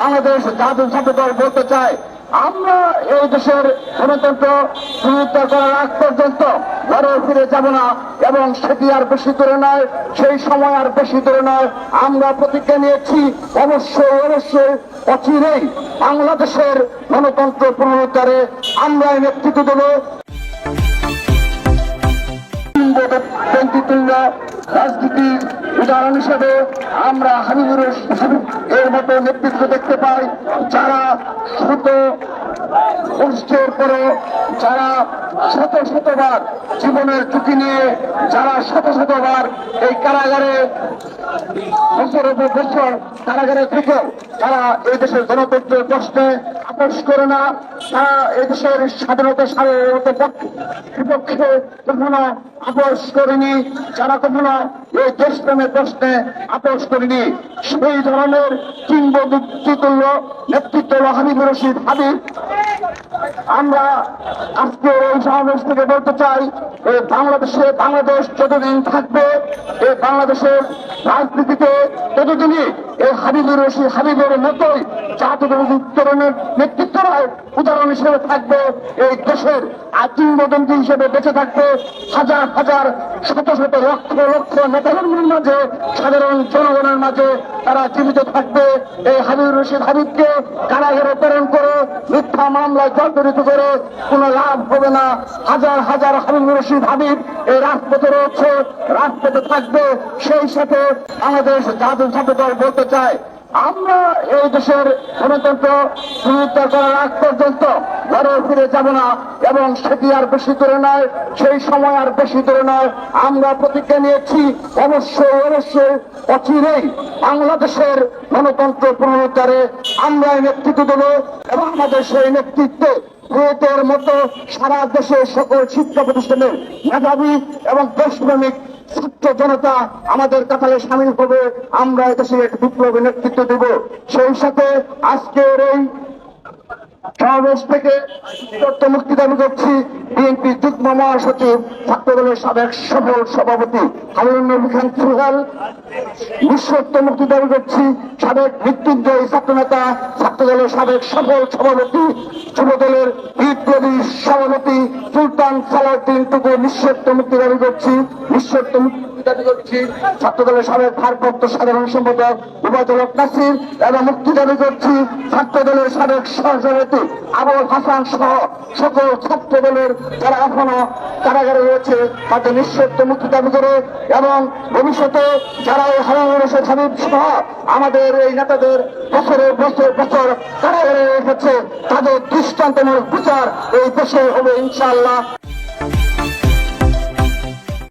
বাংলাদেশ জাতীয় দল বলতে চাই আমরা এই দেশের গণতন্ত্র পুনরুদ্ধার করার আগ পর্যন্ত ঘরে ফিরে যাব না এবং সেটি আর বেশি দূরে নয়, সেই সময় আর বেশি দূরে নয়। আমরা প্রতিজ্ঞা নিয়েছি, অবশ্যই অবশ্যই অচিরেই বাংলাদেশের গণতন্ত্র পুনরুদ্ধারে আমরা নেতৃত্ব দেবো। রাজনীতির উদাহরণ হিসেবে আমরা হাবিবুর এর মতো নেতৃত্ব দেখতে পাই, যারা শত কষ্টের পরে যারা শত শতবার জীবনের ঝুঁকি নিয়ে, যারা শত শতবার এই কারাগারে বছরের পর বছর কারাগারে থেকেও তারা এই দেশের গণতন্ত্রের প্রশ্নে আপোষ করে না তারা এই দেশের স্বাধীনতা বিপক্ষে কখনো আপোষ করেনি, যারা কখনো এই দেশপ্রেমের প্রশ্নে আপোষ করেনি। সেই ধরনের কিংবদন্তি তুল্য নেতৃত্ব হাবিবুর রশিদ হাবিব, আমরা আজকে এই সমাবেশ থেকে বলতে চাই বাংলাদেশে বাংলাদেশ যতদিন থাকবে এই বাংলাদেশের রাজনীতিতে ততদিনই এই হাবিবুর রশিদ, হাবিবের মতোই জাতীয় উত্তরণের নেতৃত্বরায় উদাহরণ হিসেবে থাকবে। এই দেশের কিংবদন্তি হিসেবে বেঁচে থাকবে। হাজার হাজার, শত শত লক্ষ লক্ষ নেতাকর্মীর মাঝে, সাধারণ জনগণের মাঝে তারা জীবিত থাকবে। এই হাবিবুর রশিদ হাবিবকে কারাগারে প্রেরণ করে মিথ্যা মামলায় জর্জরিত করে কোনো লাভ হবে না। হাজার হাজার হাবিবুর রশিদ হাবিব এই রাজপথে রয়েছে, রাজপথে থাকবে। সেই সাথে বাংলাদেশ জাতীয় দল বলতে চায়, আমরা এই দেশের গণতন্ত্র পুনরুদ্ধার করার আগ পর্যন্ত ঘরে ফিরে যাব না এবং সেটি আর বেশি দূরে নয়, সেই সময় আর বেশি দূরে নয়। আমরা প্রতিজ্ঞা নিয়েছি, অবশ্যই অবশ্যই অচিরেই বাংলাদেশের গণতন্ত্র পুনরুদ্ধারে আমরা নেতৃত্ব দেব এবং আমাদের সেই নেতৃত্বে বুয়েটের মতো সারা দেশের সকল শিক্ষা প্রতিষ্ঠানের মেধাবী এবং দেশপ্রেমিক ছাত্র জনতা আমাদের কাতারে সামিল হবে। আমরা এদেশে এক বিপ্লবী নেতৃত্ব দেব। সেই সাথে আজকের এই সমাবেশ থেকে মুক্তি দাবি করছি বিএনপি যুগ্ম মহাসচিব, ছাত্রদলের সাবেক সফল সভাপতি নবী খান সুহাল। বিশ্বত্ব মুক্তি দাবি করছি সাবেক মৃত্যুঞ্জয়ী ছাত্রনেতা, ছাত্রদলের সাবেক সফল সভাপতি যুবদলের বিপ্লবী সভাপতি সুলতান সালাউদ্দিন টুকু নিঃস্বত্ব মুক্তি দাবি করছি নিঃস্বত্ব মুক্তি দাবি করছি, ছাত্রদলের সাবেক ভারপ্রাপ্ত সাধারণ সম্পাদক হক নাসির এবং মুক্তি দাবি করছি, ছাত্রদলের সাবেক সহসভাপতি আবুল হাসান সহ সকল ছাত্র দলের যারা এখনও কারাগারে রয়েছে, তাদের নিঃশব্দ মুক্তি দাবি করে এবং ভবিষ্যতে যারা এই রশিদ হাবিব সহ আমাদের এই নেতাদের বছরের বছর বছর কারাগারে রেখেছে তাদের দৃষ্টান্তমূলক বিচার এই দেশে হবে ইনশাআল্লাহ।